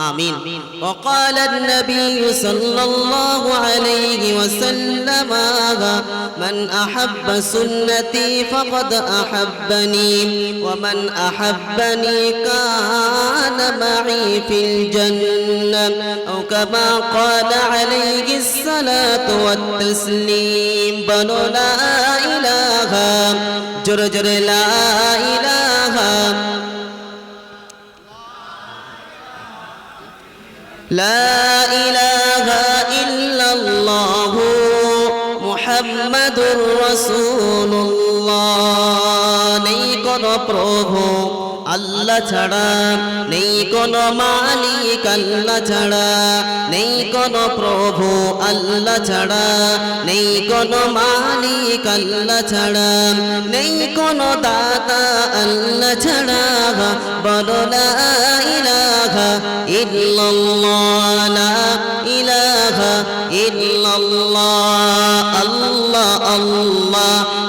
آمين. وقال النبي صلى الله عليه وسلم من أحب سنتي فقد أحبني ومن أحبني كان معي في الجنة أو كما قال عليه الصلاة والتسليم بنو لا إله جرجر لا إله لا إله إلا الله محمد رسول الله নেই কোনো প্রভু আল্লাহ ছাড়া নেই কোনো মালিক আল্লাহ ছাড়া নেই কোনো প্রভু আল্লাহ ছাড়া নেই কোনো মালিক আল্লাহ ছাড়া নেই কোনো দাতা আল্লাহ ছাড়া লা ইলাহা ইল্লাল্লাহ ইলাহা ইল্লাল্লাহ, আল্লাহ আল্লাহ।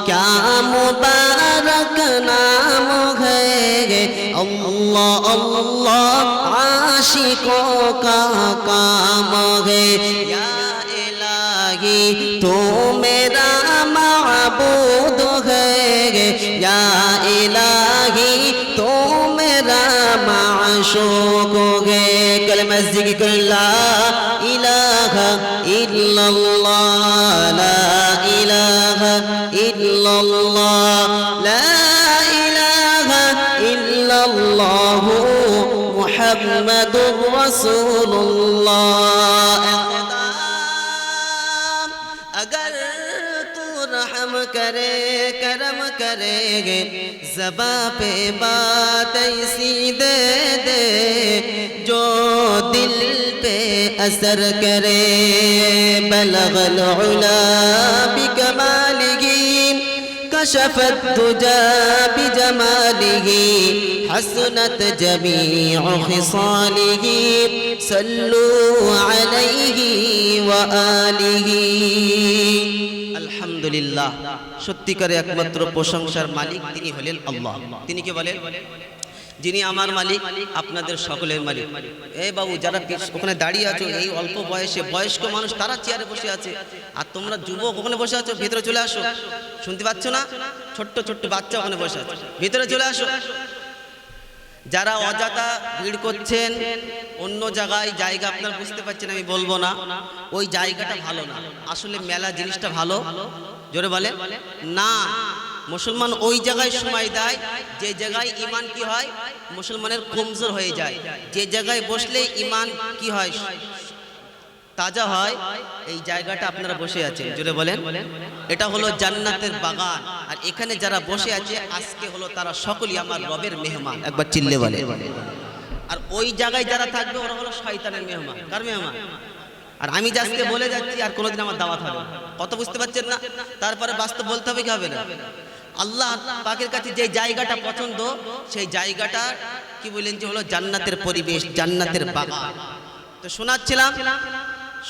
अल्लाह अल्लाह आशिकों का काम है या इलाही तू मेरा माबूद है या इलाही तू मेरा माशूक है कल मस्जिद की ला इलाहा इल्लल्लाह محمد رسول الله. اگر تو رحم کرے کرم کرے گے زبا پہ بات ایسی دے دے جو دل پہ اثر کرے بلغ العلا بکمالگی كشف الدجى بجماله حسنت جميع خصاله صلوا عليه وآله الحمد لله সত্যিকারে একমাত্র প্রশংসার মালিক তিনি হলেন আল্লাহ তিনি কে বলেন যিনি আমার মালিক, আপনাদের সকলের মালিক। এই বাবু, যারা ওখানে দাঁড়িয়ে আছো, এই অল্প বয়সে বয়স্ক মানুষ, তারা চেয়ারে বসে আছে। আর তোমরা যুবক ওখানে বসে আছো, ভেতরে চলে আসো। শুনতে পাচ্ছ না? ছোট্ট ছোট্ট বাচ্চা ওখানে বসে আছে। ভেতরে চলে আসো। যারা অযথা ভিড় করছেন, অন্য জায়গায় জায়গা আপনার বুঝতে পারছেন, আমি বলব না। ওই জায়গাটা ভালো না। আসলে মেলা জিনিসটা ভালো। জোরে বলে না মুসলমান ওই জায়গায় সময় দেয়, যে জায়গায় ইমান কি হয়? মুসলমানের কমজোর হয়ে যায়। যে জায়গায় বসলে ইমান কি হয়? তাজা হয়। এই জায়গাটা আপনারা বসে আছেন। জোরে বলেন। এটা হলো জান্নাতের বাগান। আর এখানে যারা বসে আছে, আজকে হলো তারা সকলেই আমার রবের মেহমান। একবার চিল্লে বলে আর ওই জায়গায় যারা থাকবে, ওরা হলো শয়তানের মেহমান। কার মেহমান? আর আমি আজকে বলে যাচ্ছি, আর কোনোদিন আমার দাওয়াত হবে। কত বুঝতে পারছেন না? তারপরে বাস্তব বলতে হবে কি হবে না? আল্লাহ পাকের কাছে যে জায়গাটা পছন্দ, সেই জায়গাটা কি বললেন যে হলো জান্নাতের পরিবেশ, জান্নাতের বাগান তো শোনাচ্ছিলাম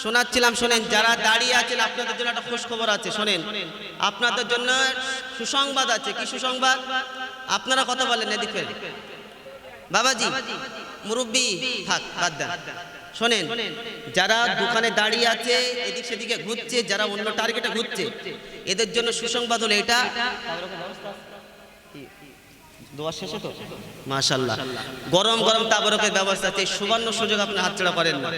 শোনাচ্ছিলাম, শোনেন, যারা দাঁড়িয়ে আছেন, আপনাদের জন্য একটা খোঁজ খবর আছে, শোনেন। আপনাদের জন্য সুসংবাদ আছে, কি সুসংবাদ? আপনারা কথা বলেন, এদিকে। বাবাজি, মুরব্বী, থাক, বাদ দেন। শোনেন যারা দোকানে দাঁড়িয়ে আছে এদিক সেদিকে ঘুরছে যারা অন্য টার্গেটে ঘুরছে এদের জন্য সুসংবাদ হলো এটা। মাশাল্লাহ গরম গরম তাবরকের ব্যবস্থা আছে সুবর্ণ সুযোগ আপনি হাতছাড়া করেন না।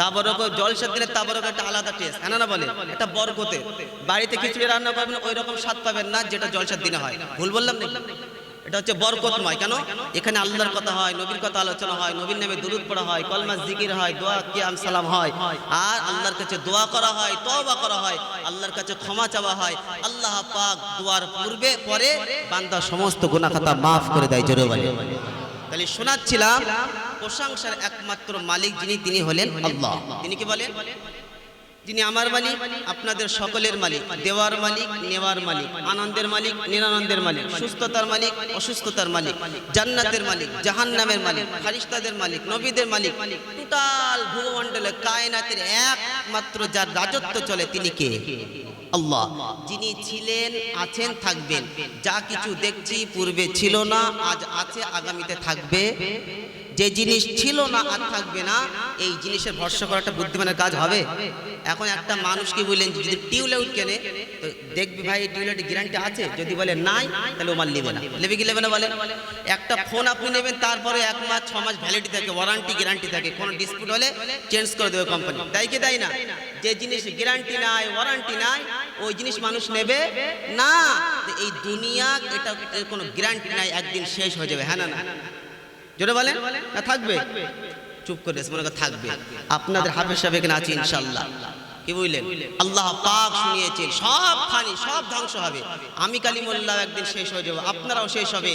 তাবরক জলসা দিলে তাবরক একটা আলাদা টেস্ট হ্যাঁ না বলে এটা বরকতে। বাড়িতে খিচুড়ি রান্না করবেন ওই রকম স্বাদ পাবেন না যেটা জলসার দিনে হয়। ভুল বললাম নাকি? এটা হচ্ছে বরকতময়, কেন? এখানে আল্লাহর কথা হয়, নবীর কথা আলোচনা হয়, নবীর নামে দুরুদ পড়া হয়, কলমা জিকির হয়, দোয়া, কিয়াম, সালাম হয়। আর আল্লাহর কাছে দোয়া করা হয়, তওবা করা হয়, আল্লাহর কাছে ক্ষমা চাওয়া হয়। আল্লাহ পাক দোয়ার পূর্বে, পরে বান্দা সমস্ত গুনাহ খাতা মাফ করে দেয়, জোরে বলে তাহলে শোনাচ্ছিলাম, প্রশংসার একমাত্র মালিক যিনি, তিনি হলেন আল্লাহ। তিনি কি বলেন? যিনি আমার মালিক, আপনাদের সকলের মালিক, দেওয়ার মালিক, নেওয়ার মালিক, আনন্দের মালিক, নিরানন্দের মালিক, সুস্থতার মালিক, অসুস্থতার মালিক, জান্নাতের মালিক, জাহান্নামের মালিক, ফারিস্তাদের মালিক, নবীদের মালিক, টোটাল ভূমণ্ডলে, কায়নাতের একমাত্র যার রাজত্ব চলে তিনি কে? আল্লাহ। যিনি ছিলেন, আছেন, থাকবেন। যা কিছু দেখছি, পূর্বে ছিল না, আজ আছে, আগামীতে থাকবে। যে জিনিস ছিল না আর থাকবে না, এই জিনিসের ভরসা করাটা বুদ্ধিমানের কাজ হবে। এখন একটা মানুষ কি বললেন, যদি টিউবলাইট কেনে, তো দেখবি ভাই, এই গ্যারান্টি আছে? যদি বলে নাই, তাহলে ও মাল নেবে না। নেবে কি নেবে না বলেন একটা ফোন আপনি নেবেন, তারপরে এক মাস, ছ মাস ভ্যালিডিটি থাকে ওয়ারান্টি গ্যারান্টি থাকে। কোনো ডিসপিউট হলে চেঞ্জ করে দেবে কোম্পানি তাই কি তাই না? যে জিনিস গ্যারান্টি নাই ওয়ারান্টি নাই, ওই জিনিস মানুষ নেবে না। এই দুনিয়া, এটা কোনো গ্যারান্টি নাই, একদিন শেষ হয়ে যাবে হ্যাঁ না না? জোরে বলে না, থাকবে। চুপ করে মনে করে থাকবে। আপনাদের হাফেজ সাহেব এখানে আছে ইনশাল্লাহ কি বুঝলেন? আল্লাহ পাক শুনিয়েছেন, সব খানি, সব ধ্বংস হবে। আমি কালী মোল্লা একদিন শেষ হয়ে যাব, আপনারাও শেষ হবে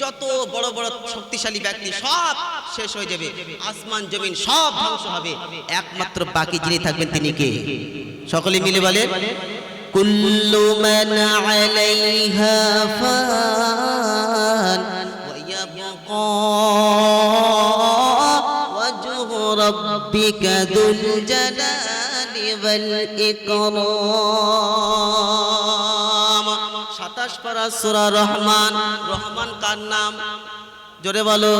যত বড় বড় শক্তিশালী ব্যক্তি, সব শেষ হয়ে যাবে। আসমান, জমিন, সব ধ্বংস হবে। একমাত্র বাকি যিনি থাকবেন তিনি কে? সকলে মিলে বলে, কুল্লু মান আলাইহা ফান। وجه ربك ذو الجلال والإكرام সাতাশ পারা সুরা রহমান রহমান কার নাম জোরে বলো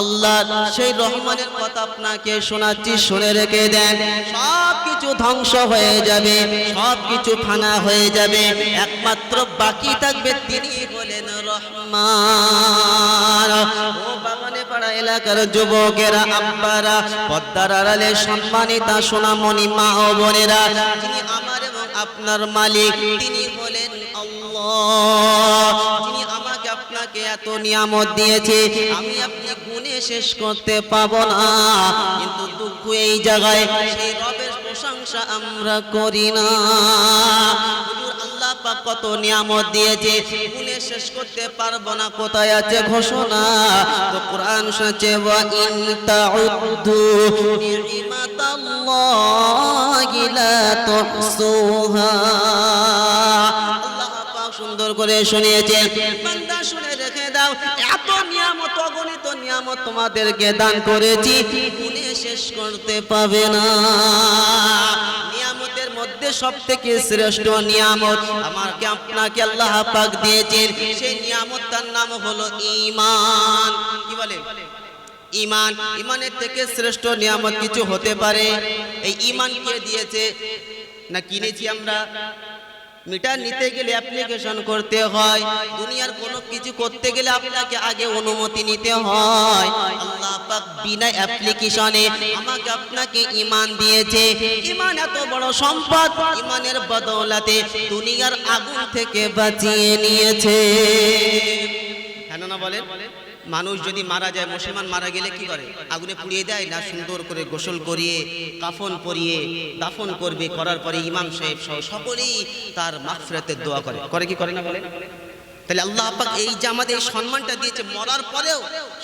আল্লাহ সেই রহমানের কথা আপনাকে শোনাচ্ছি শুনে রেখে দেন সব কিছু ধ্বংস হয়ে যাবে সব কিছু ফানা হয়ে যাবে একমাত্র বাকি থাকবে তিনি বলেন রহমান ও বাগানে পাড়া এলাকার যুবকেরা, আব্বারা, পদ্মার আড়ালে সম্মানিতা সোনামণি মা ও বোনেরা, যিনি আমার এবং আপনার মালিক, তিনি হলেন আল্লাহ। আমাকে আপনাকে এত নিয়ামত দিয়েছে, আমি আপনি গুণে শেষ করতে পাবো না। কিন্তু দুঃখ এই জায়গায়, সেই রবের প্রশংসা আমরা করি না। পাক কত নিয়ামত দিয়েছে। গুণে শেষ করতে পারব না, কোথায় আছে ঘোষণা? তো কোরআন শুনেছে সুন্দর করে শুনিয়েছে। শুনে রেখে দাও, এত নিয়ামত তোমাদেরকে দান করেছি। শেষ করতে পাবে না। সব থেকে শ্রেষ্ঠ নিয়ামত। আমাকে আপনাকে আল্লাহ পাক দিয়েছেন। সেই নিয়ামতটার নাম হলো ঈমান। কি বলে? ইমান ইমানের থেকে শ্রেষ্ঠ নিয়ামত কিছু হতে পারে। এই ইমান কে দিয়েছে? না কিনেছি আমরা। মিটার নিতে গেলে অ্যাপ্লিকেশন করতে হয়। দুনিয়ার কোনো কিছু করতে গেলে আপনাকে আগে অনুমতি নিতে হয়। পাক বিনা অ্যাপ্লিকেশনে আমাকে আপনাকে ইমান দিয়েছে। ইমান এত বড় সম্পদ, ইমানের বদৌলাতে দুনিয়ার আগুন থেকে বাঁচিয়ে নিয়েছে। না বলেন। মানুষ যদি মারা যায়, মুসলমান মারা গেলে কি করে? আগুনে পুড়িয়ে দেয় না সুন্দর করে গোসল করিয়ে, কাফন পরিয়ে, দাফন করবে, করার পরে ইমাম সাহেব সহ সকলেই তার মাগফিরাতের দোয়া করে। করে কি করে না বলে তাহলে আল্লাহ পাক এই যে আমাদের এই সম্মানটা দিয়েছে, মরার পরেও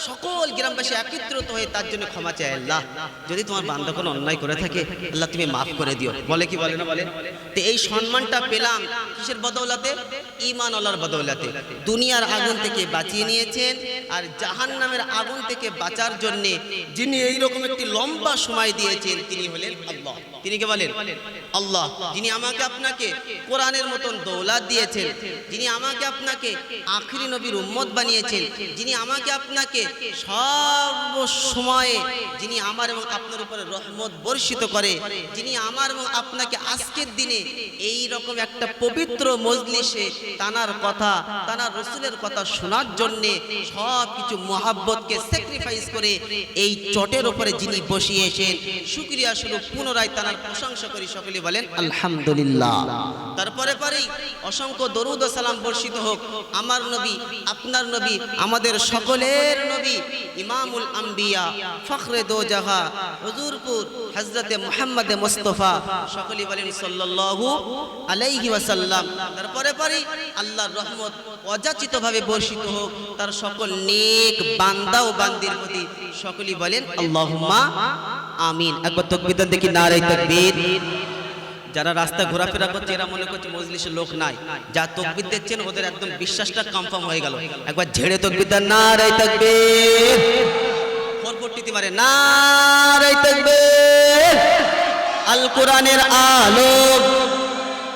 সকল গ্রামবাসী একত্রিত হয়ে তার জন্য ক্ষমা চায় আল্লাহ। যদি তোমার বান্ধব কোনো অন্যায় করে থাকে, আল্লাহ তুমি মাফ করে দিও। বলে কি বলে না বলে? তো এই সম্মানটা পেলাম কিসের বদৌলাতে? ইমান আল্লাহর বদৌলাতে। দুনিয়ার আগুন থেকে বাঁচিয়ে নিয়েছেন আর জাহান নামের আগুন থেকে বাঁচার জন্য যিনি এই রকম একটি লম্বা সময় দিয়েছেন, তিনি হলেন আল্লাহ। তিনি কে বলেন? আল্লাহ। যিনি আমাকে আপনাকে কোরআনের মতন দৌলাত দিয়েছেন, যিনি আমাকে আপনাকে আখরি নবীর উম্মত বানিয়েছেন, যিনি আমাকে আপনাকে সর্ব সময়ে যিনি আমার এবং আপনার উপরে রহমত বর্ষিত করে, যিনি আমার এবং আপনাকে আজকের দিনে এই রকম একটা পবিত্র মজলিসে তানার কথা, তানার রসুলের কথা শোনার জন্যে সব কিছু মহাব্বতকে স্যাক্রিফাইস করে এই চটের উপরে যিনি বসিয়েছেন, শুক্রিয়া স্বরূপ পুনরায় তানার প্রশংসা করি সকলে বলেন আলহামদুলিল্লাহ। তারপরে পরেই অসংখ্য দরুদ সালাম বর্ষিত হোক। আমার নবী আপনার নবী আমাদের সকলের নবী ইমামুল আম্বিয়া ফখরে দো জাহা হুজুরপুর হজরতে মোহাম্মদ মুস্তফা সকলে বলেন সাল্লাল্লাহু আলাইহি ওয়াসাল্লাম। তারপরে পরেই আল্লাহর রহমত অযাচিতভাবে বর্ষিত হোক। তার সকল নেক বান্দা ও বান্দির প্রতি সকলেই বলেন আল্লাহুম্মা আমিন। একবার তাকবীর দেন দেখি নারে তাকবীর। যারা রাস্তা ঘোরাফেরা করছে, এরা মনে করছে মজলিসের লোক নাই। যা তকবির দেখছেন, ওদের একদম বিশ্বাসটা কনফার্ম হয়ে গেল। একবার ঝেড়ে তকবির দেন না রে তকবির। ফোরপট্টিতে মারে না রে তকবির। আল কোরআনের আলোক,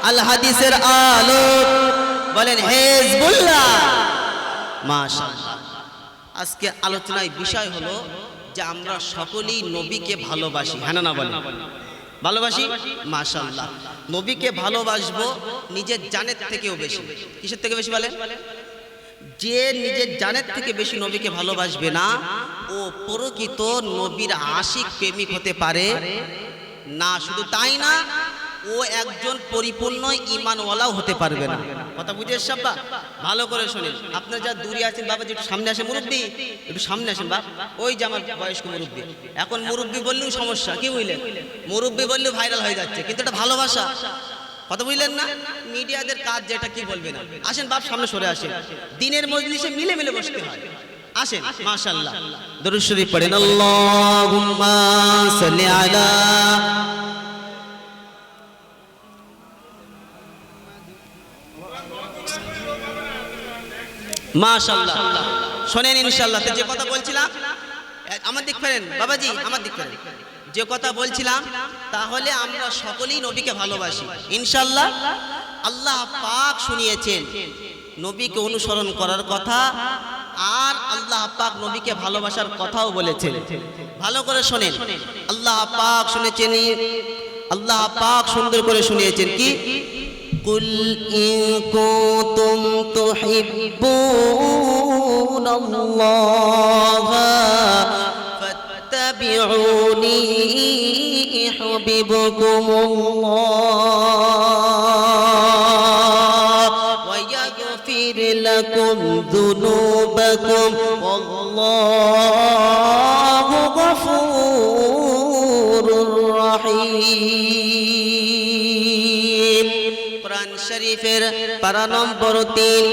আল হাদিসের আলোক। বলেন, হেজবুল্লাহ। মাশাআল্লাহ। আজকে আলোচনায় বিষয় হলো যে আমরা সকলেই নবীকে ভালোবাসি। হ্যাঁ না বলে বলেন। ভালোবাসি? মাশাল্লাহ নবীকে ভালোবাসবো নিজের জানের থেকেও বেশি। কিসের থেকে বেশি বলে যে নিজের জানের থেকে বেশি নবীকে ভালোবাসবে না ও প্রকৃত নবীর আশিক প্রেমিক হতে পারে। না শুধু তাই না ও একজন পরিপূর্ণ ইমানওয়ালাও হতে পারবে না। কথা বুঝে সাব্বা ভালো করে শোনেন। আপনার যা দূরে আছেন বাবা একটু সামনে আসেন, মুরব্বী। একটু সামনে আসেন বাপ। ওই যে আমার বয়স্ক মুরব্বী। এখন মুরব্বী বললেও সমস্যা, কি বুঝলেন? মুরব্বী বললেও ভাইরাল হয়ে যাচ্ছে, কিন্তু এটা ভালোবাসা। কথা বুঝলেন না? মিডিয়াদের কাজ যেটা কি বলবে না? আসেন বাপ, সামনে সরে আসেন। দিনের মজলিসে মিলে মিলে বসতে হয়। আসেন, মাশাআল্লাহ। দরুদ শরীফ পড়েন, আল্লাহুম্মা সাল্লি আলা মাশাআল্লাহ। শোনেন ইনশাআল্লাহ যে কথা বলছিলাম আমার দিক ফেরেন বাবাজি আমার দিক ফেরেন। যে কথা বলছিলাম তাহলে আমরা সকলেই নবীকে ভালোবাসি। ইনশাআল্লাহ আল্লাহ পাক শুনিয়েছেন নবীকে অনুসরণ করার কথা আর আল্লাহ পাক নবীকে ভালোবাসার কথাও বলেছেন। ভালো করে শোনেন আল্লাহ পাক শুনেছেন আল্লাহ পাক সুন্দর করে শুনিয়েছেন কি? قل إن كنتم تحبون الله فاتبعوني يحببكم الله ويغفر لكم ذنوبكم পারা নম্বর তিন।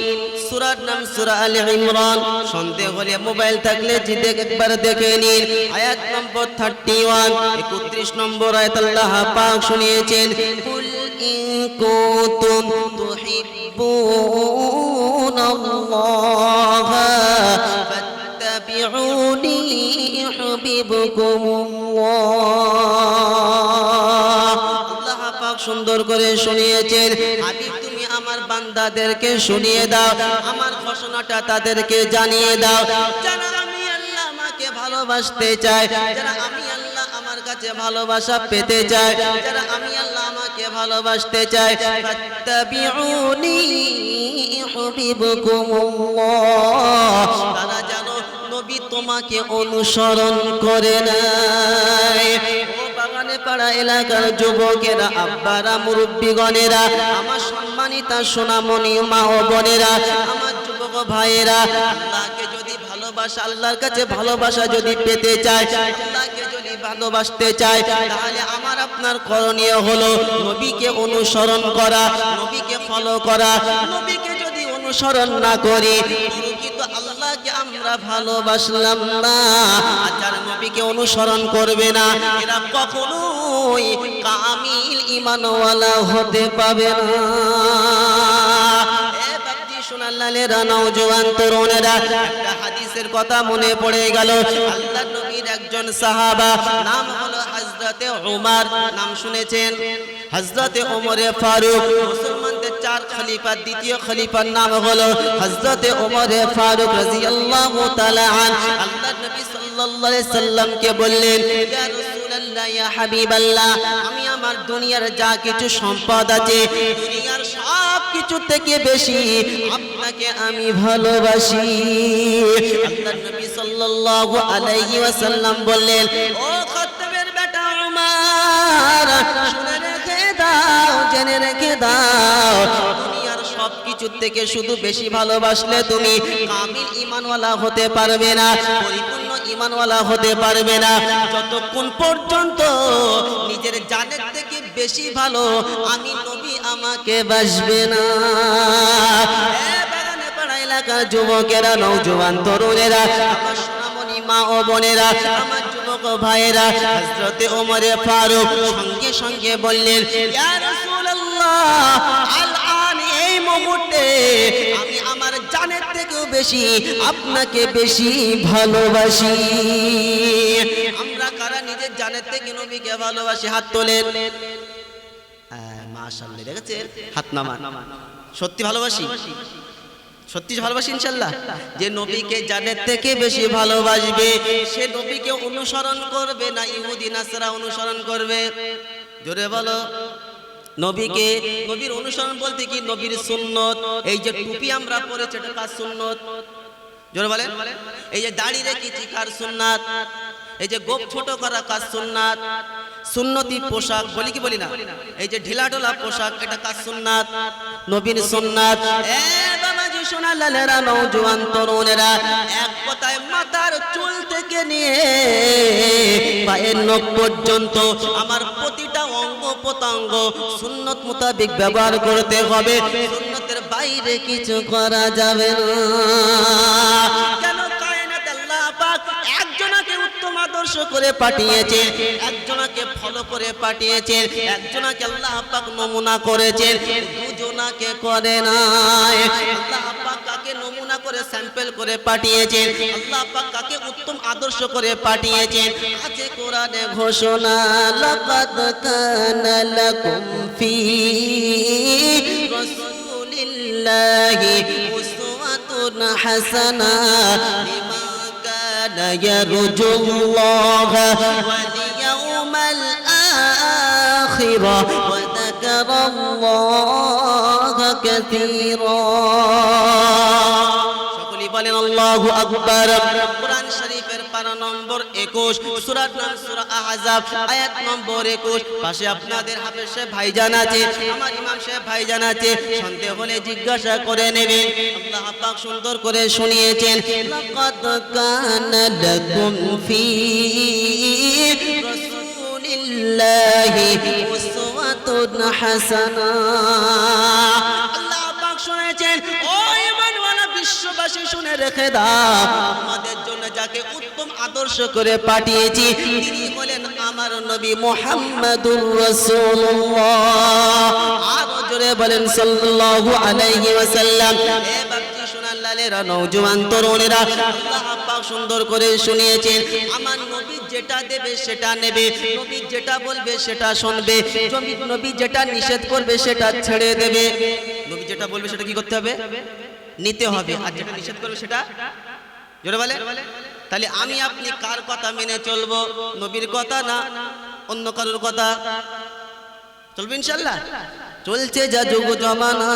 সুরার নাম সুরা আল ইমরান। সন্দেহ হলে মোবাইল থাকলে জিদে একবার দেখে নিন। আয়াত নম্বর থার্টি ওয়ান একত্রিশ নম্বর আয়াত আল্লাহ পাক শুনিয়েছেন আল্লাহ পাক সুন্দর করে শুনিয়েছেন, হাবিব আমার বান্দাদেরকে শুনিয়ে দাও, আমার ঘোষণাটা তাদেরকে জানিয়ে দাও। যারা আমি আল্লাহ আমাকে ভালোবাসতে চায়, যারা আমি আল্লাহ আমার কাছে ভালোবাসা পেতে চায়, যারা আমি আল্লাহ আমাকে ভালোবাসতে চায়, ফাত্তাবিউনি ইউহিব্বুকুমুল্লাহ তারা জানো নবী তোমাকে অনুসরণ করে ও বাগানে এলাকার যুবকেরা, আব্বারা, মুরব্বীগণেরা, আমার সম্মানিতা সোনামণি মা ও বোনেরা, আমার যুবক ভাইয়েরা, আল্লাহকে যদি ভালোবাসা, আল্লাহর কাছে ভালোবাসা যদি পেতে চায়, আল্লাহকে যদি ভালোবাসতে চায়, তাহলে আমার আপনার করণীয় হলো নবীকে অনুসরণ করা, নবীকে ফলো করা, নবীকে যদি অনুসরণ না করি আমরা ভালোবাসলাম না। আর যারা নবীকে অনুসরণ করবে না। এরা কখনোই কামিল ইমানওয়ালা হতে পাবে না। হাদিসের কথা মনে পড়ে গেল। আল্লাহ নবীর একজন সাহাবা, নাম নাম শুনেছেন? ওমরে ফারুক। চার খলিফা দ্বিতীয় খলিফার নাম হলো হযরতে ওমরে ফারুক রাদিয়াল্লাহু তাআলা আন আল্লাহ নবী সাল্লাল্লাহু আলাইহি বললেন, ইয়া হাবিবাল্লাহ, আমি আমার দুনিয়ার যা কিছু সম্পদ আছে, দুনিয়ার সব কিছু থেকে বেশি আপনাকে আমি ভালোবাসি। আল্লাহ নবী সাল্লাল্লাহু আলাইহি ওয়াসাল্লাম বললেন, ও জেনে রেখে দাও। দুনিয়ার থেকে শুধু বেশি ভালোবাসলে তুমি কামিল ইমানওয়ালা হতে পারবে না, পরিপূর্ণ ইমানওয়ালা হতে পারবে না। যতক্ষণ পর্যন্ত নিজের থেকে বেশি ভালো আমি নবী আমাকে বাসবে না। এলাকার যুবকেরা নৌজওয়ান তরুণেরা, আমার মা ও বোনেরা, আমার যুবক ভাইয়েরা, হযরতে ওমরে ফারুক সঙ্গে সঙ্গে বললেন রাসূলুল্লাহ এই মুহূর্তে আমি আমার জানের থেকেও বেশি আপনাকে বেশি ভালোবাসি। আমরা কারা নিজের জানের থেকে নবীকে ভালোবাসি? হাত তোলেন। হ্যাঁ মাশাআল্লাহ, দেখেছেন? হাত নামান। সত্যি ভালোবাসি? সত্যি ভালোবাসি ইনশাল্লাহ যে নবীকে জানের থেকে বেশি ভালোবাসবে, সে নবীকে অনুসরণ করবে না, ইহুদি, নাসরা অনুসরণ করবে। জোরে বলো। নবীকে নবীর অনুসরণ বলতে কি? নবীর সুন্নত। এই যে টুপি আমরা পরেছি এটা কার সুন্নত? জোরে বলেন। এই যে দাড়ি রেখেছি কার সুন্নাত? এই যে গোপ ছোট করা কার সুন্নাত? সুন্নতি পোশাক বলি কি বলি না? এই যে ঢিলাঢোলা পোশাক এটা কার সুন্নাত? নবীর সুন্নাত। সোনা লালেরা নওজোয়ান তরুণেরা এক কথায় মাথার চুল থেকে নিয়ে পায়ের নখ পর্যন্ত আমার প্রত্যঙ্গ সুন্নত মোতাবেক ব্যবহার করতে হবে। সুন্নতের বাইরে কিছু করা যাবে না। একজনকে উত্তম আদর্শ করে পাঠিয়েছেন, একজনকে ফলো করে পাঠিয়েছেন, একজনাকে আল্লাহ নমুনা করেছেন। ওনাকে করে নাই। আল্লাহ পাক নমুনা করে স্যাম্পল করে পাঠিয়েছেন, আল্লাহ পাক কাকে উত্তম আদর্শ করে পাঠিয়েছেন আছে কোরআনে ঘোষণা, লাকাদ কানা লাকুম ফি রাসূলিল্লাহি উসওয়াতুন হাসানা লিমান কানা ইয়ারজুল্লাহ ওয়াল ইয়াউমাল আখিরা. وذكر الله كثيرا সকলেই বলেন আল্লাহু আকবার কোরআন শরীফের পারা নম্বর 21 সূরার নাম সূরা আহজাব আয়াত নম্বর 21 পাশে আপনাদের হাফেজ সাহেব ভাইজান আছে আমার ইমাম সাহেব ভাইজান আছে সন্দেহ হলে জিজ্ঞাসা করে নেবেন আল্লাহ পাক সুন্দর করে শুনিয়েছেন লাকাদ কানা লাকুম ফি রাসূলিল্লাহি উসওয়াতুন আল্লাহ পাক শুনেছেন, ও বিশ্ববাসী, শুনে রেখে দাও। আমাদের জন্য যাকে উত্তম আদর্শ করে পাঠিয়েছি, তিনি হলেন আমার নবী মুহাম্মাদুর রাসূলুল্লাহ। আরও জোরে বলেন, সাল্লাল্লাহু আলাইহি ওয়াসাল্লাম। এ বাপজি শোনার লালেরা, নওজোয়ান তরুণেরা পাক সুন্দর করে শুনিয়েছেন। আমার নবী যেটা দেবে সেটা নেবে, নবী যেটা বলবে সেটা শুনবে নবী নবী যেটা নিষেধ করবে সেটা ছেড়ে দেবে। নবী যেটা বলবে সেটা কি করতে হবে? নিতে হবে। আর যেটা নিষেধ করবে সেটা? জোরে বলে? তাহলে আমি আপনি কার কথা মেনে চলবো? নবীর কথা না অন্য কারোর কথা? চলবে ইনশাল্লাহ চলছে যা যুগ জমানা।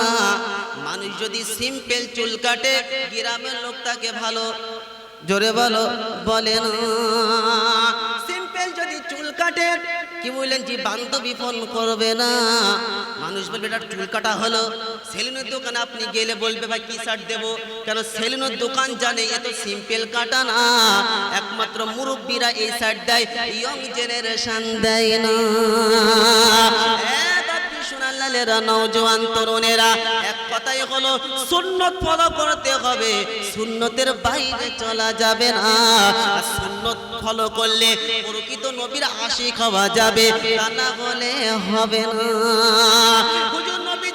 মানুষ যদি সিম্পল চুল কাটে, গ্রামের লোক তাকে ভালো জোরে বলো, বলেন। সিম্পল যদি চুল কাটে, কি বললেন যে বান্ধবী ফোন করবে না? মানুষ বলবে, এটা চুল কাটা হলো। সেলুনের দোকানে আপনি গেলে বলবে, ভাই, কি শার্ট দেবো? কেন সেলুনের দোকান জানে, এ তো সিম্পল কাটা না। একমাত্র মুরব্বীরা এই শার্ট দেয় ইয়ং জেনারেশন দেয় না। লালেরা, নওজোয়ান তরুণেরা কথাই হলো সুন্নত ফলো করতে হবে। সুন্নতের বাইরে চলা যাবে না। সুন্নত ফলো করলে প্রকৃত নবীর আশিক খাওয়া যাবে, তা না বলে হবে না।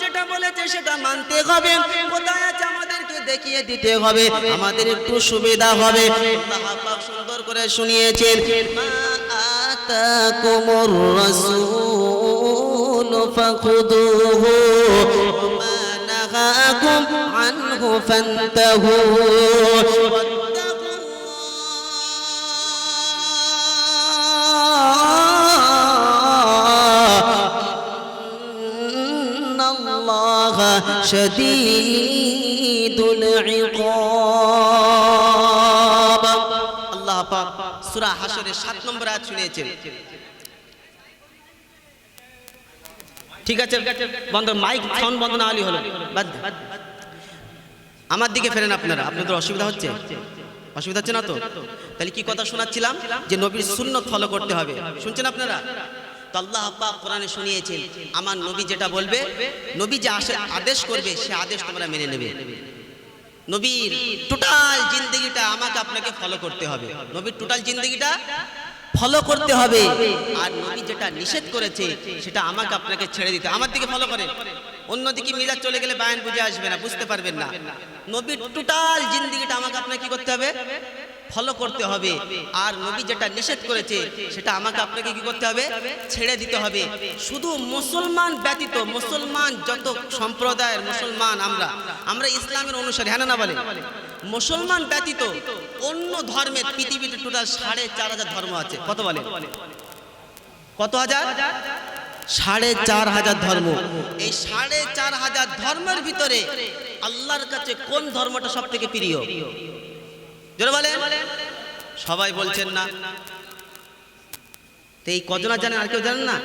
যেটা বলেছে সেটা মানতে হবে। দেখিয়ে দিতে হবে। আমাদের একটু সুবিধা হবে। সুন্দর করে শুনিয়েছেন ফাখুদুহু মা নাহাকুম আনহু ফান্তাহু إن الله شديد العقاب আল্লাহ পাক সূরা হাশরের 7 নম্বর আয়াত শুনিয়েছেন ঠিক আছে? বন্ধ, মাইক সাউন্ড বন্ধ না হলে। হলো আমার দিকে ফেরেন আপনারা। আপনাদের অসুবিধা হচ্ছে? অসুবিধা হচ্ছে না তো? তাহলে কি কথা শোনাচ্ছিলাম? যে নবীর সুন্নত ফলো করতে হবে। শুনছেন আপনারা? তো আল্লাহ কোরআনে শুনিয়েছেন, আমার নবী যেটা বলবে, নবী যে আদেশ করবে, সে আদেশ তোমরা মেনে নেবে। নবীর টোটাল জিন্দগিটা আমাকে আপনাকে ফলো করতে হবে। নবীর টোটাল জিন্দগিটা ফলো করতে হবে। আর নবী যেটা নিষেধ করেছে সেটা আমাকে আপনাকে ছেড়ে দিতে আমার দিকে ফলো করেন অন্যদিকে মিলাদ চলে গেলে বায়ান বুঝে আসবে না বুঝতে পারবেন না। নবীর টোটাল জিন্দগিটা আমাকে আপনাকে কি করতে হবে? ফলো করতে হবে। আর নবী যেটা নিষেধ করেছে সেটা আমাকে আপনাকে কি করতে হবে? ছেড়ে দিতে হবে। শুধু মুসলমান ব্যতীত মুসলমান যত সম্প্রদায়ের মুসলমান আমরা আমরা ইসলামের অনুসারী হ্যাঁ না না বলে? মুসলমান ব্যতীত অন্য ধর্মের পৃথিবীতে টোটাল সাড়ে চার হাজার ধর্ম আছে। কত বলে? কত হাজার? সাড়ে চার হাজার ধর্ম। এই সাড়ে চার হাজার ধর্মের ভিতরে আল্লাহর কাছে কোন ধর্মটা সব থেকে প্রিয় বলেন। সবাই বলছেন না। এই কজনা জানেন আর কেউ জানেন না?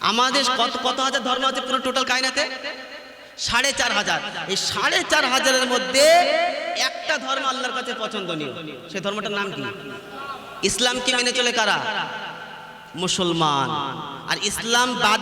আমাদের কত কত হাজার ধর্ম আছে পুরো টোটাল কায়নাতে? সাড়ে চার হাজার। এই সাড়ে চার হাজারের মধ্যে একটা ধর্ম আল্লাহর কাছে পছন্দনীয়। সে ধর্মটার নাম কি? ইসলামকে মেনে চলে কারা? মুসলমান। আর ইসলাম বাদ